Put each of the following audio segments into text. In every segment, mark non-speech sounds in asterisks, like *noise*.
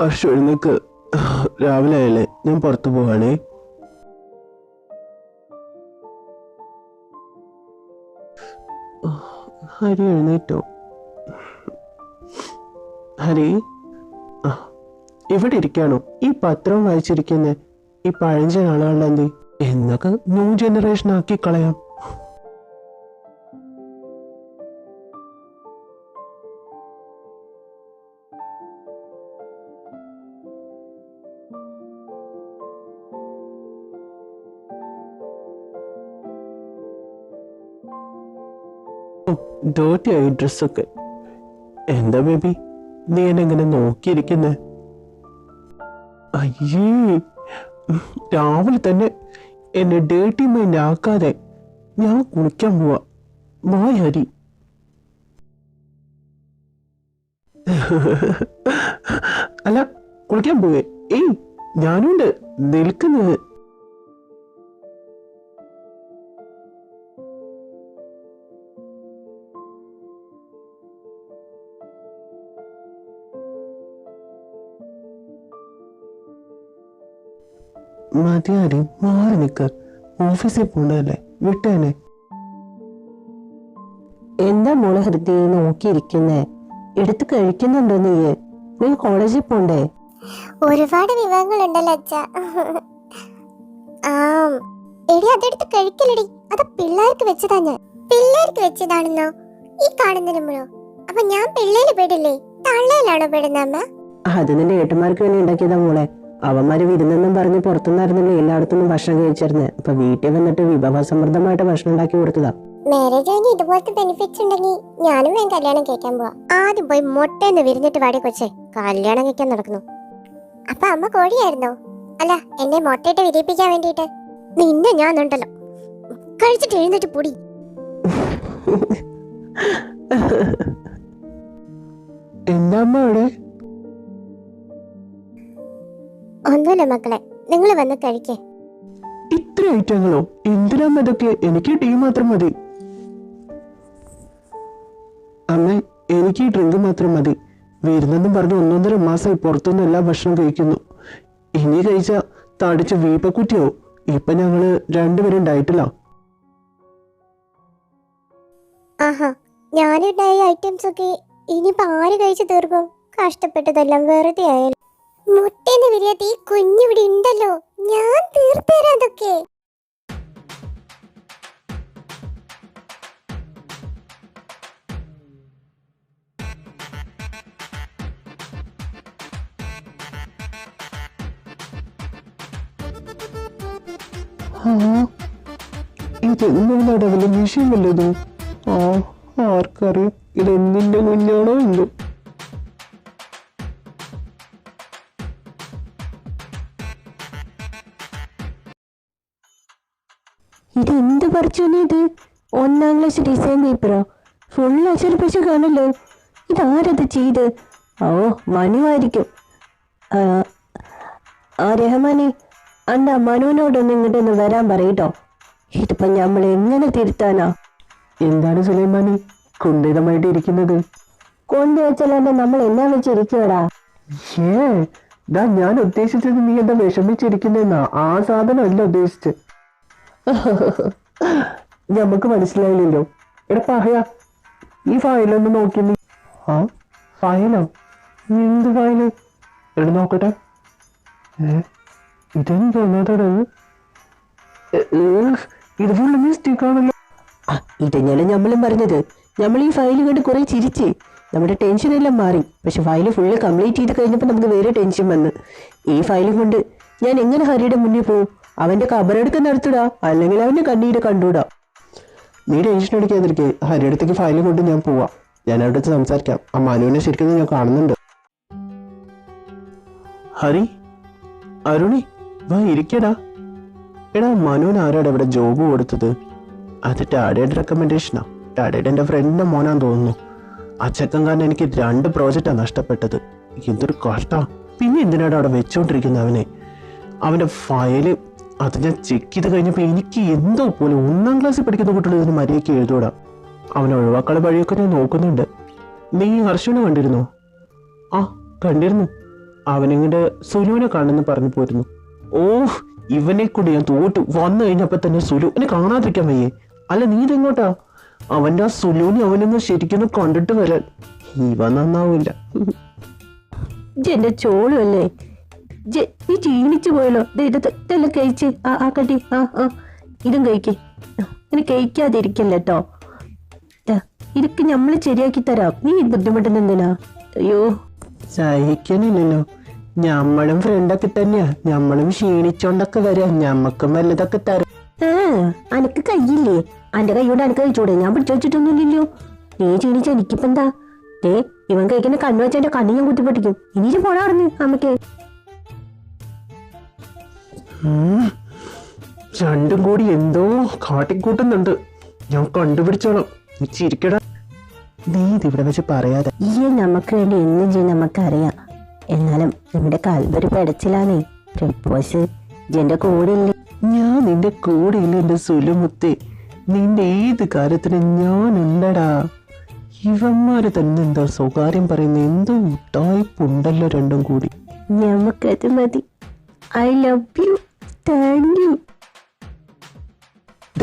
എഴുന്നേക്ക് രാവിലെ ആയാലേ ഞാൻ പുറത്തു പോവാണേ. ഹരി എഴുന്നേറ്റോ. ഹരി ഇവിടെ ഇരിക്കാണോ? ഈ പത്രം വായിച്ചിരിക്കുന്ന ഈ പഴഞ്ചൻ ആളുകളുടെ എന്തി എന്നൊക്കെ ന്യൂ ജനറേഷൻ ആക്കി കളയാം. ഡോട്ടിയായി ഡ്രസ്സൊക്കെ. എന്താ ബേബി നീ എന്നെ ഇങ്ങനെ നോക്കിയിരിക്കുന്നേ? അയ്യേ രാവിലെ തന്നെ എന്നെ ഡേട്ടി മൈൻഡ് ആക്കാതെ ഞാൻ കുളിക്കാൻ പോവാ. വായ ഹരി അല്ല കുളിക്കാൻ പോവേ. ഏയ് ഞാനുണ്ട്. നിൽക്കുന്നത്. മതിയാരി മാറി നിൽക്ക് ഓഫീസിൽ പോണ്ടല്ലേ വിട്ടേനെ. എന്താ മോളെ ഹൃദയ നോക്കിയിരിക്കുന്നേ? എടുത്ത് കഴിക്കുന്നുണ്ടോ നീ? നീ കോളേജിൽ പോണ്ടേ? ഒരുപാട് വിഭവങ്ങളുണ്ടല്ലോ അച്ഛ. ആ. എടി അതെടുത്ത് കഴിക്കലടി അത് പിള്ളേർക്ക് വെച്ചതാ ഞാൻ. പിള്ളേർക്ക് വെച്ചതാണെന്നോ? ഈ അപ്പൊ ഞാൻ പിള്ളേര് പെടില്ലേ? തള്ളയിലാണോ പെടുന്ന അമ്മ? അത് നിന്റെ ഏട്ടന്മാർക്ക് വേണ്ടി ഉണ്ടാക്കിയതാ മോളെ. അവന്മാര് വിരുന്നെന്നും പറഞ്ഞ് പുറത്തുനിന്നായിരുന്നല്ലോ എല്ലായിടത്തുനിന്നും ഭക്ഷണം കഴിച്ചിരുന്നത് അപ്പൊ വീട്ടിൽ വന്നിട്ട് വിഭവസമൃദ്ധമായിട്ട് ഭക്ഷണം ഉണ്ടാക്കി കൊടുത്തതാ. മാരേജ് കഴിഞ്ഞ് ഇതുപോലത്തെ ബെനിഫിറ്റ്സ് ഉണ്ടെങ്കിൽ ഞാനും വേഗം കല്യാണം പോവാ. ആദ്യം പോയി മുട്ടയെന്ന് വിരിഞ്ഞിട്ട് വാടി കൊച്ചേ. കല്യാണം കഴിക്കാൻ നടക്കുന്നു. അപ്പൊ അമ്മ കോഴിയായിരുന്നോ? അല്ല എന്നെ മുട്ടയിട്ട് വിരിയിപ്പിക്കാൻ വേണ്ടിയിട്ട്. നിന്നെ ഞാൻ ഉണ്ടല്ലോ. കഴിച്ചിട്ട് എഴുന്നേറ്റ് പൊടി. എന്താ അമ്മ അവിടെ? ഒന്നുമില്ല മക്കളെ. നിങ്ങൾ വന്ന് കഴിക്കേ. ഇത്ര ഐറ്റങ്ങളോ? എന്തിനാ ഇതൊക്കെ എനിക്ക് ടീ മാത്രം മതി. അമ്മ എനിക്ക് ഈ ഡ്രിങ്ക് മാത്രം മതി. വരുന്നെന്നും പറഞ്ഞ് ഒന്നൊന്നര മാസമായി പുറത്തുനിന്ന് എല്ലാ ഭക്ഷണം കഴിക്കുന്നു. ഇനി കഴിച്ച തടിച്ച് വീപ്പക്കുറ്റിയോ? ഇപ്പൊ ഞങ്ങൾ രണ്ടുപേരും ഡയറ്റിലാ ആഹാ ഞാനുണ്ടായ ഐറ്റംസ് ഒക്കെ ഇനിയിപ്പോ ആര് കഴിച്ചു തീർക്കും? കഷ്ടപ്പെട്ടതെല്ലാം വെറുതെ ആയാലും. മുട്ടേന്ന് വിരിയാത്ത ഈ കുഞ്ഞിവിടെ ഉണ്ടല്ലോ. ഞാൻ തീർത്തരാം അതൊക്കെ. വല്ലതും? ആ കുഞ്ഞാണോ എന്തോ? ഇത് എന്ത് പറിച്ചോനെ ഇത്? ഒന്നാം ക്ലാസ് ഡിസൈൻ പേപ്പറോ ഫുൾ അച്ചടിപ്പിച്ച് കാണല്ലോ ഇതാരത് ചെയ്ത്? ഓ മനുവായിരിക്കും. ആ, രഹമാനെ അണ്ട മനുവിനോടൊന്ന് ഇങ്ങോട്ടൊന്ന് വരാൻ പറയട്ടോ. ഇതിപ്പോ നമ്മൾ എങ്ങനെ തിരുത്താനാ? എന്താണ് സുലൈമാനി? കുണ്ടിതമായിട്ട് ഇരിക്കുന്നത്. കൊണ്ടുവച്ചല്ലാണ്ട് നമ്മൾ എന്നാ വെച്ചിരിക്കുവടാ ഏ ഞാൻ ഉദ്ദേശിച്ചത് നീ എന്താ വിഷമിച്ചിരിക്കുന്ന ആ സാധനം അല്ല ഉദ്ദേശിച്ച് *laughs* നമുക്ക് മനസ്സിലായില്ലല്ലോ. എടാ പറയാ ഈ ഫയലൊന്ന് നോക്കി ആ ഫയലോ? എന്ത് ഫയൽ? എടാ നോക്കട്ടെ. ഏ ഇതെന്ത് തോന്നാത്തത് ഇത്? ഫുള്ള് മിസ്റ്റേക്ക് ആണല്ലോ. ആ, ഇതന്നെയല്ലേ നമ്മളും പറഞ്ഞത്. നമ്മൾ ഈ ഫയൽ കണ്ട് കുറെ ചിരിച്ച്. നമ്മുടെ ടെൻഷൻ എല്ലാം മാറി. പക്ഷെ ഫയൽ ഫുള്ള് കംപ്ലീറ്റ് ചെയ്ത് കഴിഞ്ഞപ്പോൾ നമുക്ക് വേറെ ടെൻഷൻ വന്ന്. ഈ ഫയലും കൊണ്ട് ഞാൻ എങ്ങനെ ഹരിയുടെ മുന്നിൽ പോവും? അവന്റെ കബറെടുക്ക നടത്തിടാ അല്ലെങ്കിൽ അവന്റെ കണ്ണീര് കണ്ടുവിടാ നീ ടെൻഷൻ അടിക്കാതിരിക്കെ ഹരിയടുത്തേക്ക് ഫയൽ കൊണ്ട് ഞാൻ പോവാം. ഞാൻ അവിടെ വെച്ച് സംസാരിക്കാം. ആ മനുവിനെ ശരിക്കും ഞാൻ കാണുന്നുണ്ട്. ഹരി അരുണി വാ ഇരിക്കടാ. എടാ മനുവിന് ആരാടാ ഇവിടെ ജോബ് കൊടുത്തത്? അത് ടാഡയുടെ റെക്കമെൻഡേഷനാ ടാഡയുടെ എന്റെ ഫ്രണ്ടിന്റെ മോനാന്ന് തോന്നുന്നു. ആ ചെക്കൻ കാരണം എനിക്ക് രണ്ട് പ്രോജക്റ്റാണ് നഷ്ടപ്പെട്ടത്. എന്തൊരു കഷ്ടാ. പിന്നെ എന്തിനാടാ അവിടെ വെച്ചോണ്ടിരിക്കുന്നത് അവനെ? അവന്റെ ഫയൽ അത് ഞാൻ ചെക്ക് ചെയ്ത് കഴിഞ്ഞപ്പോൾ എനിക്ക് എന്തോ പോലെ ഒന്നാം ക്ലാസ്സിൽ പഠിക്കുന്ന കുട്ടികൾ ഇതിന് മര്യാദയ്ക്ക് എഴുതൂടാ. അവനെ ഒഴിവാക്കാനുള്ള വഴിയൊക്കെ ഞാൻ നോക്കുന്നുണ്ട്. നീ ഹർഷനെ കണ്ടിരുന്നോ? ആ കണ്ടിരുന്നു. അവനിങ്ങോട്ട് സുലുവിനെ കാണുന്നു പറഞ്ഞു പോയിരുന്നു. ഓ ഇവനെ കൊണ്ട് ഞാൻ തോറ്റു. വന്നു കഴിഞ്ഞപ്പോൾ തന്നെ സുലു എന്നെ കാണാതിരിക്കാൻ വയ്യേ. അല്ല നീ ഇതെങ്ങോട്ടാ? അവന്റെ ആ സുലുവിനെ അവനൊന്ന് ശരിക്കൊന്ന് കണ്ടിട്ട് വരാൻ. ഇവ നന്നാവില്ല എന്റെ ചോളുമല്ലേ നീ ക്ഷീണിച്ചു പോയല്ലോ. ഇതെല്ലാം കഴിച്ച്. ആ ആ കട്ടി. ആ ആ. ഇതും കഴിക്ക്. ഇങ്ങനെ കഴിക്കാതിരിക്കല്ലേ കേട്ടോ ഇതൊക്കെ നമ്മൾ ശരിയാക്കി തരാം. നീ ബുദ്ധിമുട്ടുന്ന എന്തിനാ? അയ്യോ. സഹിക്കണില്ലല്ലോ. ഞമ്മളും ഫ്രണ്ടൊക്കെ തന്നെയാ. ഞമ്മളും ക്ഷീണിച്ചോണ്ടൊക്കെ വരാം. ഞമ്മക്കും വല്ലതൊക്കെ തരാം. ആ അനക്ക് കയ്യില്ലേ? അന്റെ കൈയോട് അനക്ക് കഴിച്ചൂടെ? ഞാൻ പിടിച്ചു വെച്ചിട്ടൊന്നുമില്ലല്ലോ. നീ ക്ഷീണിച്ച എനിക്കിപ്പെന്താ? ഏ ഇവൻ കഴിക്കുന്ന കണ്ണു വെച്ച എന്റെ കണ്ണു ഞാൻ കുത്തിപ്പൊട്ടിക്കും. ഇനി പോണാർന്ന് അമ്മയ്ക്ക്. രണ്ടും കൂടി എന്തോ കാട്ടിക്കൂട്ടുന്നുണ്ട്. ഞാൻ കണ്ടുപിടിച്ചോളാം. നീ ചിരിക്കടാ. നീ ഇതിവിടെ വെച്ച് പറയാതെ. ഈ നമുക്ക് വേണ്ടി എന്നും ചെയ്യും നമുക്കറിയാം. എന്നാലും നമ്മുടെ കാൽവരി പടച്ചിലാണേ. പ്രപ്പോസ് എന്റെ കൂടെ ഇല്ലേ ഞാൻ നിന്റെ കൂടെ ഇല്ല എന്റെ സുലുമുത്തേ? നിന്റെ ഏത് കാര്യത്തിനും ഞാൻ ഉണ്ടടാ ഇവന്മാര് തന്നെ എന്താ സ്വകാര്യം പറയുന്ന? എന്തോ ഉണ്ടല്ലോ രണ്ടും കൂടി. നമുക്കത് മതി. I love you thank you.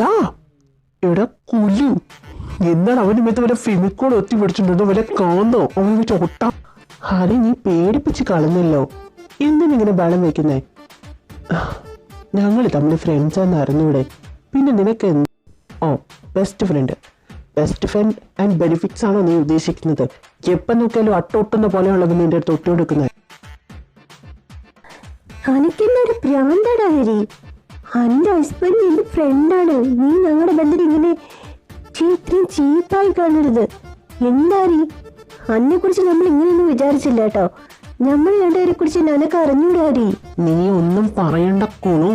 ദാ എടാ കുലു. എന്നാൽ അവന് മറ്റേ വല്ല ഫെമിക്കോൾ ഒത്തി പിടിച്ചിട്ടുണ്ടോ? വല്ല കാന്തോ? അവൻ ചോട്ട ഹരി നീ പേടിപ്പിച്ച് കളഞ്ഞല്ലോ? എന്തിനിങ്ങനെ ബലം വെക്കുന്നേ? ഞങ്ങൾ തമ്മിൽ ഫ്രണ്ട്സ് എന്ന് അറിഞ്ഞൂടെ? പിന്നെ നിനക്ക് എന്ത്? ഓ best friend best friend and benefits ആണോ നീ ഉദ്ദേശിക്കുന്നത്? എപ്പം നോക്കിയാലും അട്ടൊട്ടുന്ന പോലെയുള്ളത് നിന്റെ അടുത്ത് ഒട്ടുകൊടുക്കുന്നത്. അനക്കെന്നൊരു പ്രാന്താടാ ഹരി. അന്റെ ഹസ്ബൻഡ് എന്റെ ഫ്രണ്ടാണ് നീ ഞങ്ങളുടെ ബന്ധം ഇങ്ങനെ ഇത്രയും ചീപ്പായി കാണരുത്. എന്താറി അന്നെ കുറിച്ച് നമ്മൾ ഇങ്ങനെയൊന്നും വിചാരിച്ചില്ല കേട്ടോ. നമ്മൾ രണ്ടുപേരെ കുറിച്ച് നനക്ക് അറിഞ്ഞൂടാരി നീ ഒന്നും പറയണ്ട കുണു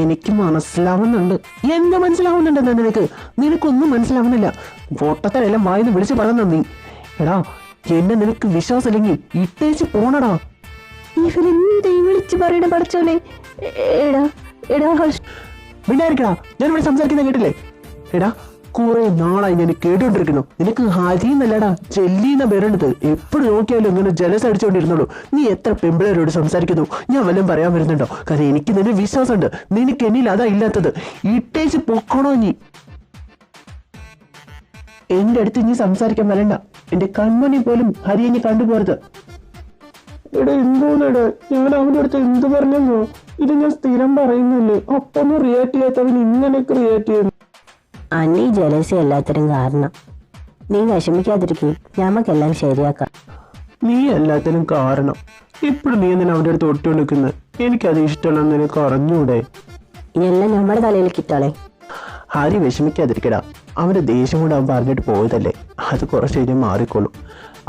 എനിക്ക് മനസ്സിലാവുന്നുണ്ട്. എന്ത് മനസ്സിലാവുന്നുണ്ടെന്നാ നിനക്ക്? നിനക്കൊന്നും മനസ്സിലാവുന്നില്ല. പൊട്ടത്തരെല്ലാം വായിന്ന് വിളിച്ച് പറഞ്ഞു നീ. എടാ എന്നെ നിനക്ക് വിശ്വാസമില്ലെങ്കിൽ ഇട്ടേച്ച് പോണടാ. പഠിച്ചോനെ എടാ എടാ സംസാരിക്കുന്ന കേട്ടില്ലേ? എടാ കുറെ നാളായി ഞാൻ കേട്ടോണ്ടിരിക്കുന്നു നിനക്ക് ഹരി എന്നല്ലടാ പേരുണ്ടത് എപ്പോഴും നോക്കിയാലും ഇങ്ങനെ ജലസ് അടിച്ചുകൊണ്ടിരുന്നുള്ളൂ. നീ എത്ര പെമ്പിളരോട് സംസാരിക്കുന്നു? ഞാൻ വല്ലതും പറയാൻ വരുന്നുണ്ടോ? കാരണം എനിക്ക് നിന്നെ വിശ്വാസമുണ്ട്. നിനക്ക് എന്നിൽ അതാ ഇല്ലാത്തത്. ഇട്ടേച്ച് പൊക്കണോ നീ? എന്റെ അടുത്ത് നീ സംസാരിക്കാൻ വരണ്ട. എന്റെ കൺമണി പോലും ഹരിയെ നീ കണ്ടുപോരുത് എടാ എന്തോന്നെടാ? ഞാൻ അവന്റെ അടുത്ത് എന്ത് പറഞ്ഞോ ഇത് ഞാൻ സ്ഥിരം പറയുന്നില്ലേ? അപ്പൊന്നും റിയാക്ട് ചെയ്യാത്തവൻ ഇങ്ങനെയൊക്കെ റിയാക്ട് ചെയ്യുന്നു. അന്നീ ജലസി എല്ലാത്തിനും കാരണം. നീ വിഷമിക്കാതിരിക്കും. ഞമ്മക്കെല്ലാം ശരിയാക്കാം. നീ എല്ലാത്തിനും കാരണം. ഇപ്പോഴും നീ എന്തിനാ അവന്റെ അടുത്ത് ഒട്ടുകൊണ്ട് നിൽക്കുന്നത് എനിക്കത് ഇഷ്ടമല്ലെന്ന് നിനക്ക് അറിഞ്ഞൂടെ? എല്ലാം നമ്മുടെ തലയിൽ കിട്ടാളെ ഹരി വിഷമിക്കാതിരിക്കടാ. അവന്റെ ദേഷ്യം കൊണ്ട് അവൻ പറഞ്ഞിട്ട് പോയതല്ലേ? അത് കുറച്ച് കഴിഞ്ഞ് മാറിക്കോളും.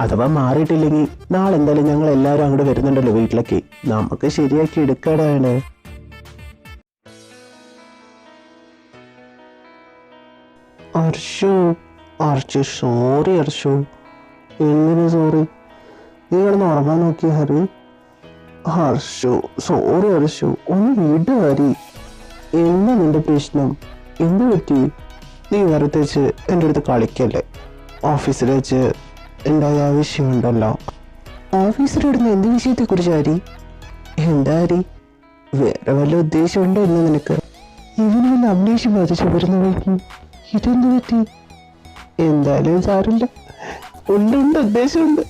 അഥവാ മാറിയിട്ടില്ലെങ്കിൽ നാളെ എന്തായാലും ഞങ്ങൾ എല്ലാവരും അങ്ങോട്ട് വരുന്നുണ്ടല്ലോ വീട്ടിലേക്ക്. നമുക്ക് ശരിയാക്കി എടുക്കാടാണ്. അർഷു അർഷു സോറി അർഷു. എങ്ങനെ സോറി നീ കിടന്ന് ഉറങ്ങാൻ നോക്കി ഹരി. ഹർഷു സോറി ഹർഷു ഒന്ന് വിട് ഹരി. എന്താ നിന്റെ പ്രശ്നം? എന്ത് പറ്റി? നീ വെറുതെ വെച്ച് എന്റെ അടുത്ത് കളിക്കല്ലേ? ഓഫീസിൽ വെച്ച് ഉണ്ടായ ആവശ്യമുണ്ടല്ലോ? ഓഫീസിലിടുന്ന എന്ത് വിഷയത്തെക്കുറിച്ച് ആരി എന്താ വേറെ വല്ല ഉദ്ദേശമുണ്ടോ എന്ന് നിനക്ക്? ഇവന് വല്ല അമ്നേഷ്യം ബാധിച്ചു വരുന്ന വഴിക്കും ഇതെന്ത് പറ്റി? എന്തായാലും സാറില്ല ഉണ്ട് ഉദ്ദേശമുണ്ട്.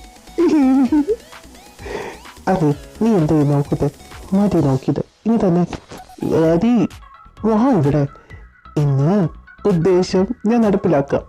അതെ നീ എന്താ നോക്കിയത് മതി നോക്കിയത്. ഇനി തന്നെ. മതി വാ ഇവിടെ. ഇന്ന് ഉദ്ദേശം ഞാൻ നടപ്പിലാക്കാം.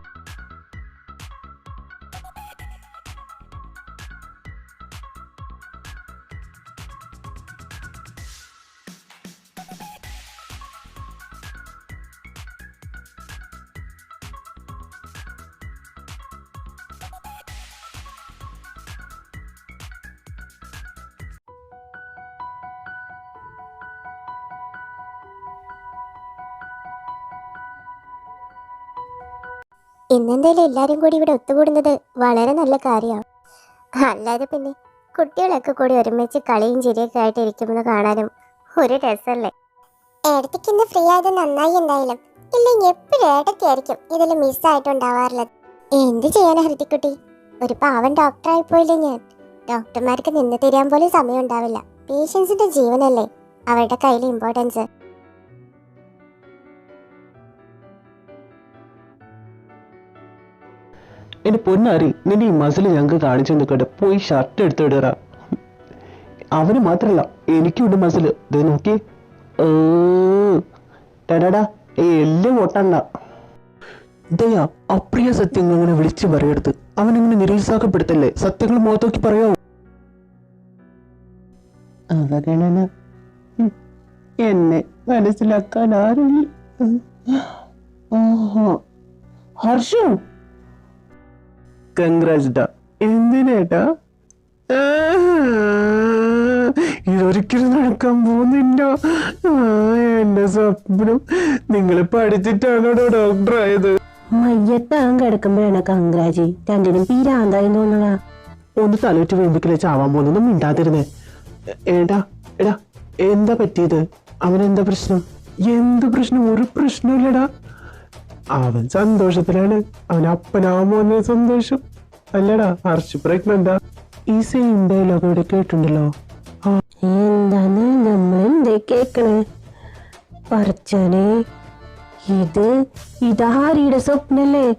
ഇന്നെന്തായാലും എല്ലാരും കൂടി ഇവിടെ ഒത്തുകൂടുന്നത് വളരെ നല്ല കാര്യമാണ് അല്ലാതെ പിന്നെ കുട്ടികളൊക്കെ കൂടി ഒരുമിച്ച് കളിയും ചിരിയൊക്കെ ആയിട്ട് ഇരിക്കുന്നത് കാണാനും ഒരു രസമല്ലേ ഏടത്തേക്ക് ഇന്ന് ഫ്രീ ആയത് നന്നായി എന്തായാലും. ഇല്ലെങ്കിൽ എപ്പോഴും ഏടത്തിയായിരിക്കും ഇതിൽ മിസ്സായിട്ടുണ്ടാവാറുള്ളത് എന്ത് ചെയ്യാനാ ഹൃതിക്കുട്ടി? ഒരു പാവൻ ഡോക്ടറായി പോയില്ലേ ഞാൻ. ഡോക്ടർമാർക്ക് നിന്ന് തീരാൻ പോലും സമയം ഉണ്ടാവില്ല പേഷ്യൻസിന്റെ ജീവനല്ലേ അവരുടെ കയ്യിൽ ഇമ്പോർട്ടൻസ് എന്റെ പൊന്നാരി നിന്റെ ഈ മസിൽ ഞങ്ങൾക്ക് കാണിച്ചു നിൽക്കട്ടെ പോയി ഷർട്ട് എടുത്ത് ഇടുക അവന് മാത്രല്ല എനിക്കുണ്ട് മസിൽ ഇത് നോക്കി ടടാ എല്ലാം ഒട്ടണ്ട. ദയാ അപ്രിയ സത്യങ്ങൾ അങ്ങനെ വിളിച്ചു പറയരുത്. അവനങ്ങനെ നിരുത്സാഹപ്പെടുത്തല്ലേ? സത്യങ്ങൾ മുഖത്തോക്കി പറയാവൂ അവഗണന. എന്നെ മനസ്സിലാക്കാൻ ആരുമില്ല. ഓഹോ ഹർഷു! കൺഗ്രാറ്റ്സ് എന്തിനേട്ടാ ഇതൊരിക്കലും നടക്കാൻ പോകുന്നില്ല എന്റെ സ്വപ്നം. നിങ്ങൾ പഠിച്ചിട്ടാണോ ഡോക്ടർ ആയത്? മയ്യത്താൻ കിടക്കുമ്പോഴാണ് കങ്കരാജി. രണ്ടിനും പീരാന്തായി തോന്നണ ഒന്ന് തലയിട്ട് വീമ്പിക്കലെ ചാവാൻ പോകുന്നൊന്നും മിണ്ടാതിരുന്നേ. ഏടാ എടാ എന്താ പറ്റിയത്? അവനെന്താ പ്രശ്നം? എന്ത് പ്രശ്നം? ഒരു പ്രശ്നമില്ലടാ അവൻ സന്തോഷത്തിലാണ്. അവൻ അപ്പനാമോന്ന സന്തോഷം. അല്ലടാ ഹർഷ് പ്രഗ്നന്റാ ഈ സെയിം ഡയലോഗ് ഇവിടെ കേട്ടിട്ടുണ്ടല്ലോ. എന്താണ് നമ്മൾ എന്തേ കേക്കണേ? പറച്ചനെ ഇത് ഇതാരിയുടെ സ്വപ്നല്ലേ?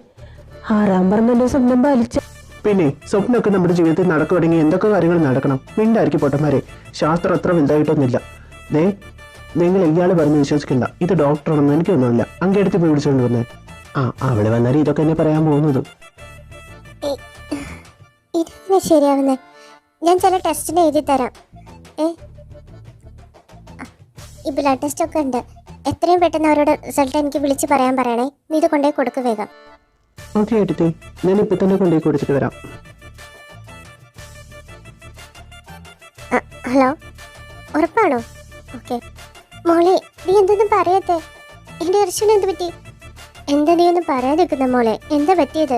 ആറാം പറമ്പന്റെ സ്വപ്നം പാലിച്ച പിന്നെ സ്വപ്നമൊക്കെ നമ്മുടെ ജീവിതത്തിൽ നടക്കുവാണെങ്കിൽ എന്തൊക്കെ കാര്യങ്ങൾ നടക്കണം? മിണ്ടായിരിക്കും പൊട്ടന്മാരെ. ശാസ്ത്രം അത്ര വലുതായിട്ടൊന്നുമില്ല. ദേ നിങ്ങൾ ഇയാൾ പറഞ്ഞ് വിശ്വസിക്കണ്ട. ഇത് ഡോക്ടറാണെന്ന് എനിക്കൊന്നുമില്ല അങ്ങെടുത്ത് പോയി വിളിച്ചോണ്ട് വന്നേ ആ അവൾ വന്നാലും ഇതൊക്കെ എന്നെ പറയാൻ പോകുന്നത്. ഇതെങ്ങനെ ശരിയാവുന്നേ? ഞാൻ ചില ടെസ്റ്റിന് എഴുതി തരാം. ഏ ഈ ബ്ലഡ് ടെസ്റ്റ് ഒക്കെ ഉണ്ട്. എത്രയും പെട്ടെന്ന് അവരോട് റിസൾട്ട് എനിക്ക് വിളിച്ച് പറയാൻ പറയണേ. നീ ഇത് കൊണ്ടുപോയി കൊടുക്ക് വേഗം. ഓക്കെ എടുത്തേ ഞാൻ ഇപ്പൊ തന്നെ കൊണ്ടുപോയി കൊടുത്തിട്ട് വരാം. ഹലോ? ഉറപ്പാണോ? ഓക്കെ. മോളെ നീ എന്തൊന്നും പറയത്തെ എന്റെ അർച്ചന എന്ത് പറ്റി? എന്താ നീ ഒന്നും പറയാതിരിക്കുന്ന മോളെ? എന്താ പറ്റിയത്?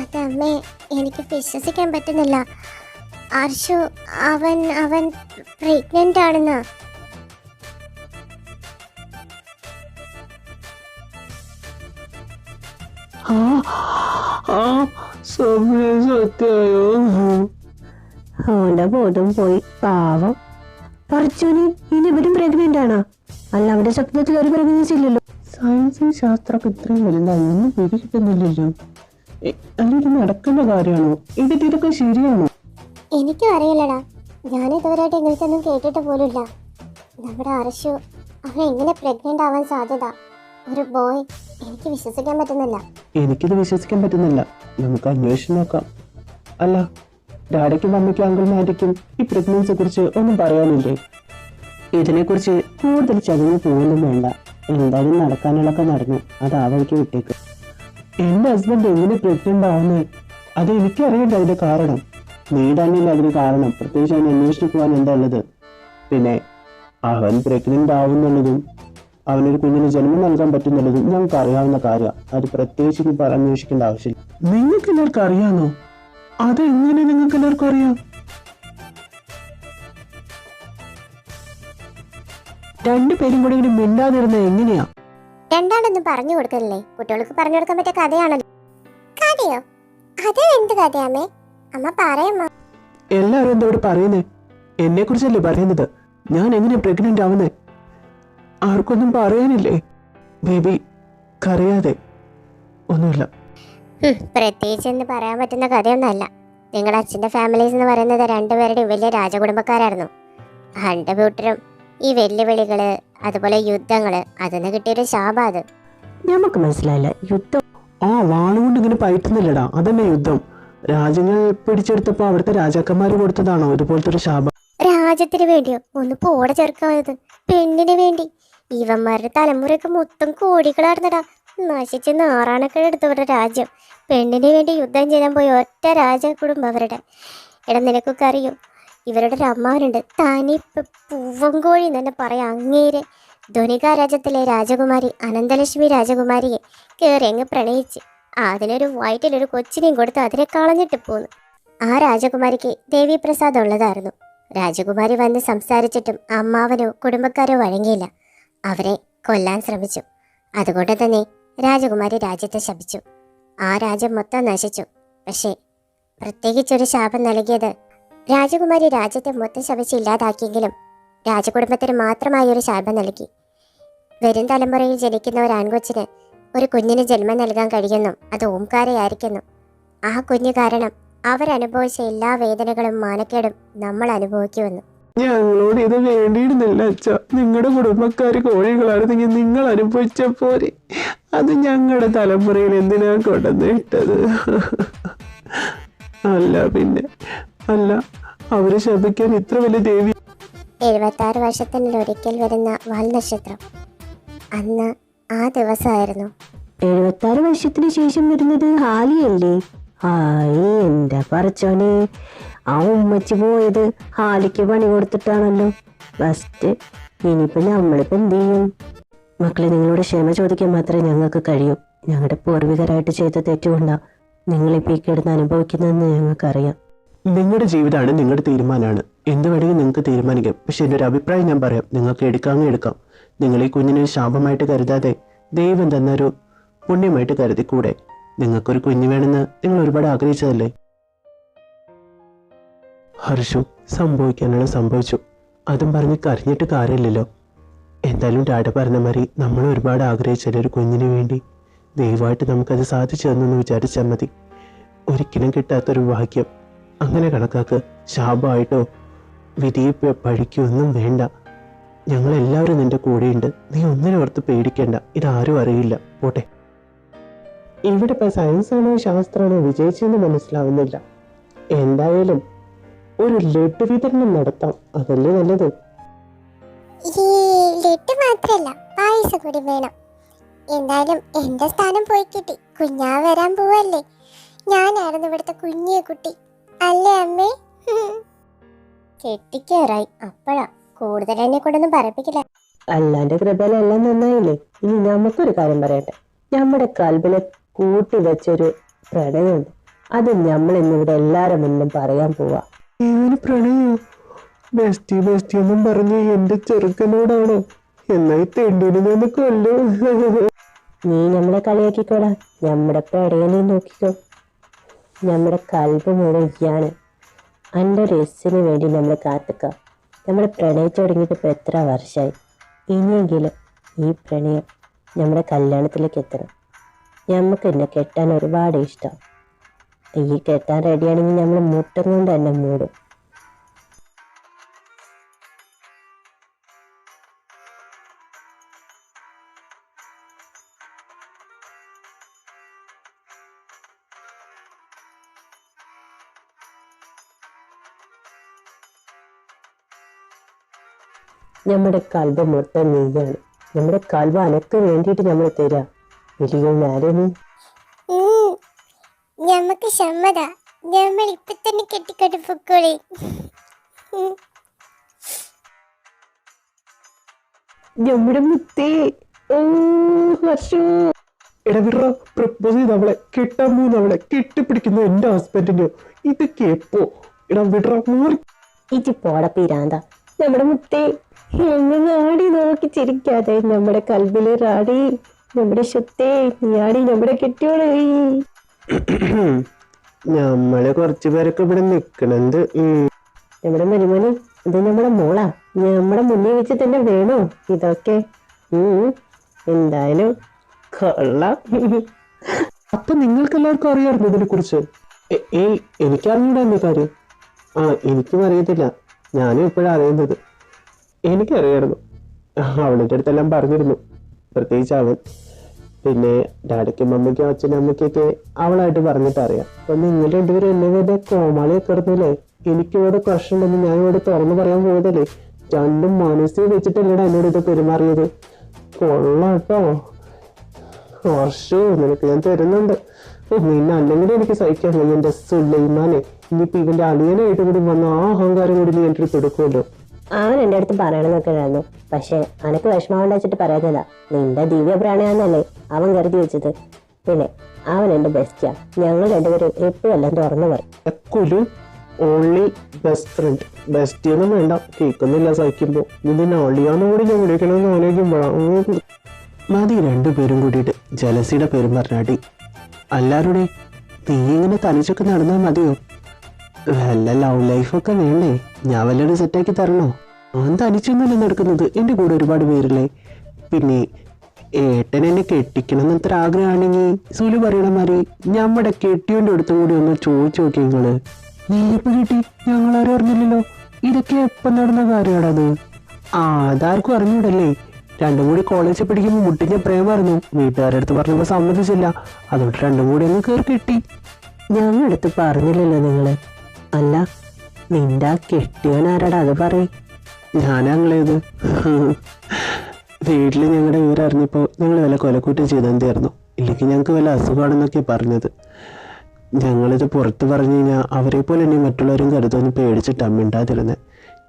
അതമ്മേ എനിക്ക് വിശ്വസിക്കാൻ പറ്റുന്നില്ല. അർഷു അവൻ അവൻ പ്രഗ്നന്റ് ആണെന്ന്. സത്യായോ അവന്റെ ബോധം പോയി പാവം. പറച്ചോനി ഇനി ഇവരും പ്രഗ്നന്റ് ആണോ? അല്ല അവന്റെ ശബ്ദത്തിൽ ഒരു പ്രഗ്നൻസി ഇല്ലല്ലോ. സയൻസും ശാസ്ത്രമൊക്കെ ഇത്രയും വലുതായി ഒന്നും പിടി കിട്ടുന്നില്ലല്ലോ. അല്ലെങ്കിൽ കാര്യമാണോ? ഇതിട്ട് ഇതൊക്കെ ശരിയാണോ? എനിക്ക് അറിയില്ലടാ. ഞാൻ ഇതുവരെയായിട്ട് ഇങ്ങനത്തെ ഒന്നും കേട്ടിട്ട് പോലുമില്ല. നമ്മുടെ അർഷു അവൻ എങ്ങനെ പ്രഗ്നന്റ് ആവാൻ സാധ്യത? ഒരു ബോയ് എനിക്ക് വിശ്വസിക്കാൻ പറ്റുന്നില്ല. എനിക്കിത് വിശ്വസിക്കാൻ പറ്റുന്നില്ല. നമുക്ക് അന്വേഷിച്ച് നോക്കാം. അല്ല ഡാഡയ്ക്കും അമ്മയ്ക്കും അങ്കിൾമാരിക്കും ഈ പ്രഗ്നൻസിയെ കുറിച്ച് ഒന്നും പറയാനില്ലേ? ഇതിനെക്കുറിച്ച് കൂടുതൽ ചതിവ് പോകലും വേണ്ട. എന്തായാലും നടക്കാനുള്ളൊക്കെ നടന്നു. അത് അവൾക്ക് വിട്ടേക്ക്. എന്റെ ഹസ്ബൻഡ് എങ്ങനെ പ്രഗ്നന്റ് ആവുന്നത് അത് എനിക്കറിയണ്ട അതിന്റെ കാരണം. നീ തന്നെയല്ല അതിന് കാരണം. പ്രത്യേകിച്ച് അവൻ അന്വേഷിച്ചു പോകാൻ എന്താ ഉള്ളത്? പിന്നെ അവൻ പ്രഗ്നന്റ് ആവുന്നുള്ളതും അവനൊരു കുഞ്ഞിന് ജന്മം നൽകാൻ പറ്റുന്നുള്ളതും ഞങ്ങൾക്ക് അറിയാവുന്ന കാര്യമാണ്. അത് പ്രത്യേകിച്ച് ഇനി അന്വേഷിക്കേണ്ട ആവശ്യമില്ല. നിങ്ങൾക്ക് എല്ലാവർക്കും അറിയാമോ അതെങ്ങനെ നിങ്ങൾക്ക് എല്ലാവർക്കും അറിയാം? രണ്ടുപേരും കൂടി ഇങ്ങനെ മിണ്ടാതിരുന്ന എങ്ങനെയാ? രണ്ടാണ്ടൊന്നും പറഞ്ഞു കൊടുക്കല്ലേ കുട്ടികൾക്ക് പറഞ്ഞു കൊടുക്കാൻ പറ്റിയ കഥയാണല്ലോ. കഥയോ? അത് എന്ത് കഥയാമേ അമ്മ പറയമ്മ എല്ലാവരും എന്താ ഇവിടെ പറയുന്നേ? എന്നെ കുറിച്ചല്ലേ പറയുന്നത്? ഞാൻ എങ്ങനെ പ്രഗ്നന്റ് ആവുന്നേ? ആർക്കൊന്നും പറയാനില്ലേ? ബേബി കരയാതെ. ഒന്നുമില്ല. പ്രത്യേകിച്ച് എന്ന് പറയാൻ പറ്റുന്ന കഥയൊന്നുമല്ല. നിങ്ങളുടെ അച്ഛന്റെ ഫാമിലീസ് എന്ന് പറയുന്നത് രണ്ടുപേരുടെയും വലിയ രാജകുടുംബക്കാരായിരുന്നു. രണ്ട് കൂട്ടരും ഈ വെല്ലുവിളികൾ അതുപോലെ യുദ്ധങ്ങൾ അതിന്ന് കിട്ടിയൊരു ശാപം അത്. നമുക്ക് മനസ്സിലായില്ല യുദ്ധം ആ വാളുകൊണ്ട് ഇങ്ങനെ പയറ്റുന്നില്ലടാ. അതന്നെ യുദ്ധം. രാജ്യങ്ങൾ പിടിച്ചെടുത്തപ്പോ അവിടുത്തെ രാജാക്കന്മാര് കൊടുത്തതാണോ ഇതുപോലത്തെ ഒരു ശാപം? രാജ്യത്തിന് വേണ്ടിയോ? ഒന്ന് പോടെ ചേർക്കാവുന്നത് പെണ്ണിന് വേണ്ടി. ഇവന്മാരുടെ തലമുറയൊക്കെ മൊത്തം കോടികളാർന്നടാ നശിച്ച് നാറാണൊക്കെ രാജ്യം. പെണ്ണിന് വേണ്ടി യുദ്ധം ചെയ്യാൻ പോയ ഒറ്റ രാജ കുടുംബം അവരുടെ. എടാ നിനക്കൊക്കെ അറിയും? ഇവരുടെ ഒരു അമ്മാവനുണ്ട്. തനി പൂവങ്കോഴി എന്ന് തന്നെ പറയാം. അങ്ങേര്. ധനിക രാജ്യത്തിലെ രാജകുമാരി അനന്തലക്ഷ്മി രാജകുമാരിയെ കയറി അങ്ങ് പ്രണയിച്ച്. അതിനൊരു വയറ്റിലൊരു കൊച്ചിനെയും കൊടുത്ത് അതിനെ കളഞ്ഞിട്ട് പോന്നു. ആ രാജകുമാരിക്ക് ദേവീപ്രസാദം ഉള്ളതായിരുന്നു. രാജകുമാരി വന്ന് സംസാരിച്ചിട്ടും അമ്മാവനോ കുടുംബക്കാരോ വഴങ്ങിയില്ല. അവരെ കൊല്ലാൻ ശ്രമിച്ചു. അതുകൊണ്ട് തന്നെ രാജകുമാരി രാജ്യത്തെ ശപിച്ചു. ആ രാജ്യം മൊത്തം നശിച്ചു. പക്ഷേ പ്രത്യേകിച്ചൊരു ശാപം നൽകിയത് രാജകുമാരി രാജ്യത്തെ മൊത്തം ശപിച്ച് ഇല്ലാതാക്കിയെങ്കിലും രാജകുടുംബത്തിന് മാത്രമായി ഒരു ശാപം നൽകി. വരും തലമുറയിൽ ജനിക്കുന്ന ഒരു ആൺകൊച്ചിന് ഒരു കുഞ്ഞിന് ജന്മം നൽകാൻ കഴിയുന്നു. അത് ഓംകാരയായിരിക്കുന്നു. ആ കുഞ്ഞു കാരണം അവരനുഭവിച്ച എല്ലാ വേദനകളും മാനക്കേടും നമ്മൾ അനുഭവിക്കുമെന്ന് ഞങ്ങളോട് ഇത് വേണ്ടിയിരുന്നില്ല അച്ഛ. നിങ്ങളുടെ കുടുംബക്കാർ കോഴികളായിരുന്നെങ്കിൽ നിങ്ങൾ അനുഭവിച്ച പോരെ അത് ഞങ്ങളുടെ തലമുറയിൽ എന്തിനാ കൊണ്ടുവന്ന് ഇട്ടത്? അല്ല പിന്നെ അല്ല അവരെ ശപിക്കാൻ ഇത്ര വലിയ ദേവി എഴുപത്തി ആറ് വർഷത്തിനൊരിക്കൽ വരുന്ന വാൽ നക്ഷത്രം അന്ന് ആ ദിവസമായിരുന്നു എഴുപത്തി ആറ് വർഷത്തിന് ശേഷം വരുന്നത് ഹാലിയല്ലേ? ഹായ് എന്റെ പറച്ചോനെ? ആ ഉമ്മച്ചി പോയത് ഹാലിക്ക് പണി കൊടുത്തിട്ടാണല്ലോ. ഫസ്റ്റ് ഇനിയിപ്പോ നമ്മളിപ്പോ എന്ത് ചെയ്യും? മക്കളെ നിങ്ങളോട് ക്ഷമ ചോദിക്കാൻ മാത്രമേ ഞങ്ങൾക്ക് കഴിയൂ. ഞങ്ങളുടെ പൂർവികരായിട്ട് ചെയ്ത തെറ്റുകൊണ്ട നിങ്ങളിപ്പോൾ ഈ കിടന്ന് അനുഭവിക്കുന്നതെന്ന് ഞങ്ങൾക്കറിയാം. നിങ്ങളുടെ ജീവിതമാണ് നിങ്ങളുടെ തീരുമാനമാണ്. എന്ത് വേണമെങ്കിൽ നിങ്ങൾക്ക് തീരുമാനിക്കാം. പക്ഷെ എന്റെ ഒരു അഭിപ്രായം ഞാൻ പറയാം. നിങ്ങൾക്ക് എടുക്കാമെങ്കിൽ എടുക്കാം. നിങ്ങൾ ഈ കുഞ്ഞിനെ ശാപമായിട്ട് കരുതാതെ ദൈവം തന്നൊരു പുണ്യമായിട്ട് കരുതിക്കൂടെ? നിങ്ങൾക്കൊരു കുഞ്ഞ് വേണമെന്ന് നിങ്ങൾ ഒരുപാട് ആഗ്രഹിച്ചതല്ലേ? ഹർഷു സംഭവിക്കാനുള്ള സംഭവിച്ചു. അതും പറഞ്ഞ് കരഞ്ഞിട്ട് കാര്യമില്ലല്ലോ. എന്തായാലും ഡാഡ പറഞ്ഞ മാതിരി നമ്മൾ ഒരുപാട് ആഗ്രഹിച്ചാൽ ഒരു കുഞ്ഞിന് വേണ്ടി. ദയവായിട്ട് നമുക്കത് സാധിച്ചു തന്നെന്ന് വിചാരിച്ചാൽ മതി. ഒരിക്കലും കിട്ടാത്തൊരു ഭാഗ്യം. അങ്ങനെ കണക്കാക്ക് ശാപമായിട്ടോ വിധിയെ പ- പഴിക്കോ ഒന്നും വേണ്ട. ഞങ്ങളെല്ലാവരും നിന്റെ കൂടെയുണ്ട്. നീ ഒന്നിനെ ഓർത്ത് പേടിക്കേണ്ട. ഇതാരും അറിയില്ല. പോട്ടെ. ഇവിടെ ഇപ്പം സയൻസാണോ ശാസ്ത്രമാണോ വിജയിച്ചെന്ന് മനസ്സിലാവുന്നില്ല. എന്തായാലും ഒരു ലഡു വിതരണം നടത്താം. അതല്ലേ നല്ലത്? കൂടി വേണം. എന്തായാലും എന്റെ സ്ഥാനം പോയി കിട്ടി. കുഞ്ഞാ വരാൻ പോവല്ലേ? ഞാനായിരുന്നു ഇവിടുത്തെ കുഞ്ഞിയ കുട്ടി. അല്ലേ അമ്മേ? കെട്ടിക്കേറായി. അപ്പഴാ കൂടുതൽ എന്നെ കൊണ്ടൊന്നും പറപ്പിക്കില്ല അല്ലാന്റെ കൃപയിലെല്ലാം നന്നായില്ലേ? ഇനി നമുക്കൊരു കാര്യം പറയട്ടെ. നമ്മുടെ കൽബിനെ കൂട്ടി വെച്ചൊരു പ്രണയമുണ്ട്. അത് നമ്മൾ ഇന്നിവിടെ എല്ലാരും മുന്നിലും പറയാൻ പോവാ. പ്രണയോ? ബെസ്റ്റി ബെസ്റ്റി എന്നും പറഞ്ഞ് എന്റെ ചെറുക്കനോടാണോ? നീ നമ്മളെ കളിയാക്കിക്കോടാ. നമ്മുടെ പെടയെ നോക്കിക്കോ. നമ്മുടെ കൽബ് മുഴുകിയാണ് എന്റെ രസിന് വേണ്ടി നമ്മൾ കാത്തുക്കാം. നമ്മൾ പ്രണയിച്ചു തുടങ്ങിയിട്ട് ഇപ്പോൾ എത്ര വർഷമായി ഇനിയെങ്കിലും ഈ പ്രണയം നമ്മുടെ കല്യാണത്തിലേക്ക് എത്തണം. നമുക്ക് എന്നെ കെട്ടാൻ ഒരുപാട് ഇഷ്ടം. ഈ കെട്ടാൻ റെഡിയാണെങ്കിൽ നമ്മൾ മുട്ടം കൊണ്ട് തന്നെ മൂടും. നമ്മുടെ കൽവ മൊത്തം നീയാണ്. നമ്മുടെ കൽവ അനക്ക് വേണ്ടിയിട്ട് നമ്മൾ തരാ. വലിയ നേരെ നീ ഞമ്മക്ക് സമ്മത. ഞമ്മൾ ഇപ്പൊ തന്നെ കെട്ടിക്കൊണ്ട് പൊക്കോളെ. നമ്മുടെ മുത്തേ. ഓ ഹർഷു. ഇടവിറ പ്രപ്പോസ് ചെയ്ത് അവളെ. കെട്ടാൻ പോകുന്ന അവളെ. കെട്ടിപ്പിടിക്കുന്ന എന്റെ ഹസ്ബൻഡിനെയോ ഇതൊക്കെ എപ്പോ? ഇടാ വിടറ മാറി. ഇച്ചി പോട പീരാന്ത. നമ്മുടെ മുത്തേ. എങ്ങനെ ആടി നോക്കി ചിരിക്കാതെ നമ്മുടെ കൽബിൽ റാടി നമ്മുടെ ശുദ്ധേ നീയാടി നമ്മുടെ കെട്ടിയോൾ. നമ്മൾ കുറച്ചു പേരൊക്കെ ഇവിടെ നിക്കണത്. നമ്മുടെ മരുമോന് ഇത് നമ്മുടെ മോളാ. നമ്മുടെ മുന്നിൽ വെച്ച് തന്നെ വേണോ? ഇതൊക്കെ. എന്തായാലും കൊള്ളാം. അപ്പൊ നിങ്ങൾക്ക് എല്ലാവർക്കും അറിയാമായിരുന്നു ഇതിനെ കുറിച്ച് ഏയ് എനിക്കറിഞ്ഞൂടാ എന്റെ കാര്യം. ആ എനിക്കും അറിയത്തില്ല. ഞാനും ഇപ്പോഴാണ് അറിയുന്നത്. എനിക്കറിയായിരുന്നു. അവളുടെ അടുത്തെല്ലാം പറഞ്ഞിരുന്നു. പ്രത്യേകിച്ച് അവൻ പിന്നെ ഡാഡിക്കും മമ്മിക്കും അച്ഛനും അമ്മയ്ക്കൊക്കെ അവളായിട്ട് പറഞ്ഞിട്ട് അറിയാം. അപ്പൊ നിങ്ങൾ രണ്ടുപേരും എന്നെ വേണ്ട കോമാളിയൊക്കെ ഇടുന്നില്ലേ എനിക്കിവിടെ പ്രശ്നമുണ്ടെന്ന് ഞാൻ ഇവിടെ തുറന്നു പറയാൻ പോയതല്ലേ? രണ്ടും മനസ്സിൽ വെച്ചിട്ടല്ലേടാ എന്നോട് ഇത് പെരുമാറിയത്. കൊള്ളാട്ടോ. വർഷവും നിനക്ക് ഞാൻ തരുന്നുണ്ട്. നിന്നെ അല്ലെങ്കിൽ എനിക്ക് സഹിക്കാൻ കഴിയും എന്റെ സുലൈമാനെ. ഇനിയിപ്പോൾ ഇവന്റെ അളിയനായിട്ട് കൂടി വന്ന ആ അഹങ്കാരം കൂടി നീ എന്റെ അടുത്ത് എടുക്കുമല്ലോ. അവൻ എന്റെ അടുത്ത് പറയണമെന്നൊക്കെ ഉണ്ടായിരുന്നു പക്ഷെ അനക്ക് വിഷമം വെച്ചിട്ട് പറയുന്നില്ല. നിന്റെ ദിവ്യ പ്രാണിയാണെന്നല്ലേ അവൻ കരുതി വെച്ചത്. പിന്നെ അവൻ എന്റെ ബെസ്റ്റാ ഞങ്ങൾ രണ്ടുപേരും എപ്പോഴും എല്ലാം തുറന്നു പറയും. ഓൺലി ബെസ്റ്റ് ഫ്രണ്ട് ബെസ്റ്റ് ഒന്നും വേണ്ട. കേൾക്കുന്നില്ല സഹിക്കുമ്പോൾ നിന്നെ അളിയാന്ന് കൂടി ഞാൻ വിളിക്കണമെന്ന് ആലോചിക്കുമ്പോഴാണ് മതി. രണ്ടുപേരും കൂടിയിട്ട് ജലസിയുടെ പേരും പറഞ്ഞാടി. അല്ലാരുടെ നീ ഇങ്ങനെ തനിച്ചൊക്കെ നടന്നാൽ മതിയോ? വല്ല ലവ് ലൈഫൊക്കെ വേണ്ടേ? ഞാൻ വല്ലതും സെറ്റാക്കി തരണോ? ഞാൻ തനിച്ചൊന്നുമല്ല നടക്കുന്നത്. എന്റെ കൂടെ ഒരുപാട് പേരില്ലേ? പിന്നെ ഏട്ടൻ എന്നെ കെട്ടിക്കണം എന്നത്ര ആഗ്രഹമാണെങ്കിൽ സുലു പറയണ മാതിരി ഞമ്മടെ കെട്ടിയോന്റെ അടുത്തും കൂടി ഒന്ന് ചോദിച്ചു നോക്കി നിങ്ങൾ. നീ എപ്പോൾ കിട്ടി ഞങ്ങളാരും അറിഞ്ഞില്ലല്ലോ. ഇതൊക്കെ എപ്പം നടന്ന കാര്യമാണത്? ആ അതാർക്കും അറിഞ്ഞൂടല്ലേ? രണ്ടും കൂടി കോളേജിൽ പഠിക്കുമ്പോൾ മുട്ടിഞ്ഞ പ്രേമായിരുന്നു. വീട്ടുകാരുടെ അടുത്ത് പറഞ്ഞപ്പോൾ സമ്മതിച്ചില്ല. അതുകൊണ്ട് രണ്ടും കൂടി ഒന്ന് കയറി കിട്ടി. ഞങ്ങളടുത്ത് പറഞ്ഞില്ലല്ലോ നിങ്ങൾ. അല്ല നിന്റെ ആ കെട്ടിയവനാരാടാ അത് പറയും. ഞാനങ്ങളേത് വീട്ടിൽ ഞങ്ങളുടെ വിവരം അറിഞ്ഞപ്പോൾ ഞങ്ങൾ വല്ല കൊലക്കൂറ്റം ചെയ്തെന്തായിരുന്നു? ഇല്ലെങ്കിൽ ഞങ്ങൾക്ക് വല്ല അസുഖമാണെന്നൊക്കെ പറഞ്ഞത്. ഞങ്ങളിത് പുറത്ത് പറഞ്ഞു കഴിഞ്ഞാൽ അവരെ പോലെ തന്നെ മറ്റുള്ളവരും കരുതൊന്ന് പേടിച്ചിട്ട് മിണ്ടാതിരുന്നത്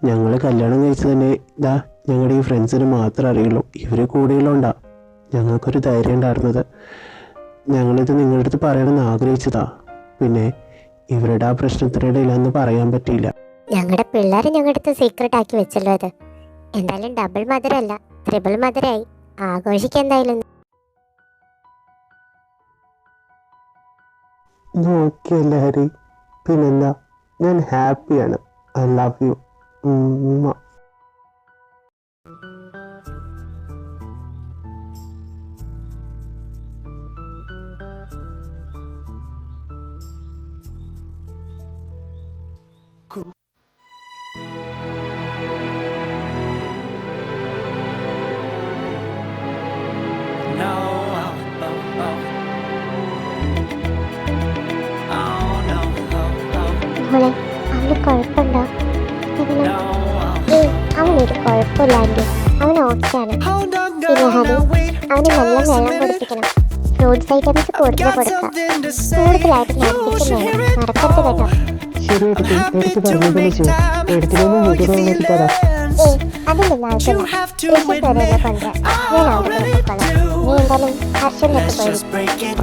ഞങ്ങൾ കല്യാണം കഴിച്ച് തന്നെ ഇതാ ഞങ്ങളുടെ ഈ ഫ്രണ്ട്സിന് മാത്രമേ അറിയുള്ളൂ. ഇവർ കൂടെയുള്ളതുകൊണ്ടാ ഞങ്ങൾക്കൊരു ധൈര്യം ഉണ്ടായിരുന്നത്. ഞങ്ങളിത് നിങ്ങളുടെ അടുത്ത് പറയണമെന്ന് ആഗ്രഹിച്ചതാ. പിന്നെ ഇവരുടെ ആ പ്രശ്നത്തിനിടയിലൊന്നും പറയാൻ പറ്റിയില്ല. ഞങ്ങളുടെ പിള്ളേരെ ഞങ്ങളുടെ സീക്രട്ട് ആക്കി വെച്ചല്ലോ അത്. എന്തായാലും ഡബിൾ മധുരല്ല ട്രിപ്പിൾ മധുരായി ആഘോഷിക്കാൻ എന്തായാലും. പിന്നെന്താ? ഞാൻ ഹാപ്പിയാണ് ഐ ലവ് യു ഐറ്റംസ് കൂടുതൽ Got കൊടുക്കാം something to say. കൂടുതലായിട്ട് You നടത്തിക്കും should വേണം hear it. നടക്കരുത് കേട്ടോ ശരി I'm എടുത്ത് happy എടുത്ത് to പറഞ്ഞ പോലെ make ചെയ്യും time എടുത്തില്ലെന്ന് for വീട്ടിൽ your വന്നിട്ട് തരാം feelings. ഏയ് അതിൻ്റെ You ആവശ്യമില്ല have to തൃശ്ശൂർ വരെയല്ലേ admit കൊണ്ടുവരാം I ഞാൻ അവിടെ already കൊടുത്തോളാം നീ do. എന്തായാലും ഹർഷൻ്റെ Let's പോയി just break it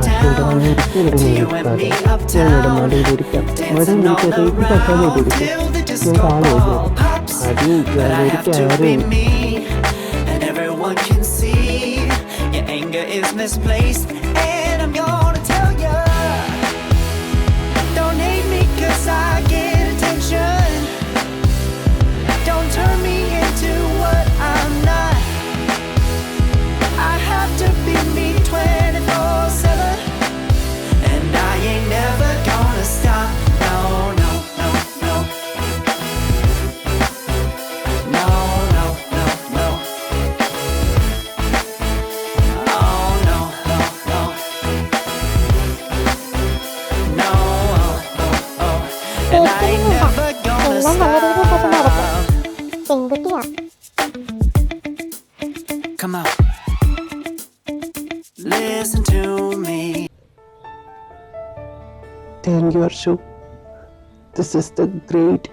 This is the great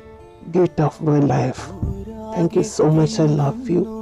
gift of my life. Thank you so much. I love you.